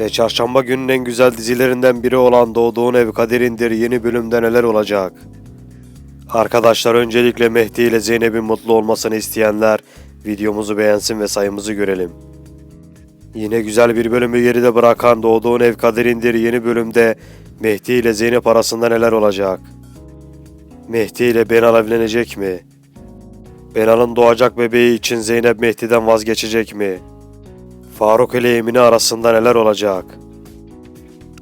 Ve çarşamba günün en güzel dizilerinden biri olan Doğduğun Ev Kaderindir yeni bölümde neler olacak? Arkadaşlar öncelikle Mehdi ile Zeynep'in mutlu olmasını isteyenler videomuzu beğensin ve sayımızı görelim. Yine güzel bir bölümü geride bırakan Doğduğun Ev Kaderindir yeni bölümde Mehdi ile Zeynep arasında neler olacak? Mehdi ile Benal evlenecek mi? Benal'ın doğacak bebeği için Zeynep Mehdi'den vazgeçecek mi? Faruk ile Emine arasında neler olacak?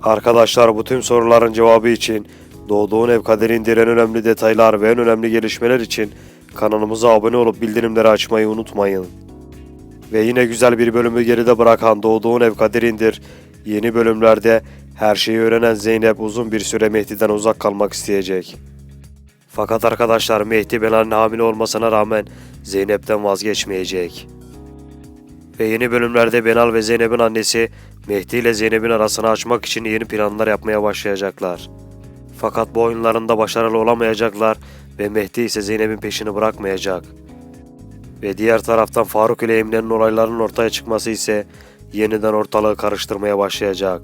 Arkadaşlar bu tüm soruların cevabı için Doğduğun Ev Kaderindir en önemli detaylar ve en önemli gelişmeler için kanalımıza abone olup bildirimleri açmayı unutmayın. Ve yine güzel bir bölümü geride bırakan Doğduğun Ev Kaderindir yeni bölümlerde her şeyi öğrenen Zeynep uzun bir süre Mehdi'den uzak kalmak isteyecek. Fakat arkadaşlar Mehdi Benal'in hamile olmasına rağmen Zeynep'ten vazgeçmeyecek. Ve yeni bölümlerde Benal ve Zeynep'in annesi Mehdi ile Zeynep'in arasını açmak için yeni planlar yapmaya başlayacaklar. Fakat bu oyunlarında başarılı olamayacaklar ve Mehdi ise Zeynep'in peşini bırakmayacak. Ve diğer taraftan Faruk ile Emine'nin olaylarının ortaya çıkması ise yeniden ortalığı karıştırmaya başlayacak.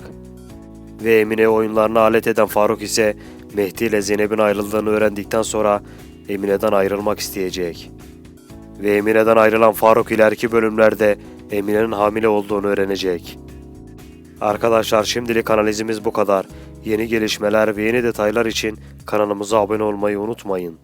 Ve Emine oyunlarına alet eden Faruk ise Mehdi ile Zeynep'in ayrıldığını öğrendikten sonra Emine'den ayrılmak isteyecek. Ve Emine'den ayrılan Faruk ileriki bölümlerde Emine'nin hamile olduğunu öğrenecek. Arkadaşlar şimdilik analizimiz bu kadar. Yeni gelişmeler ve yeni detaylar için kanalımıza abone olmayı unutmayın.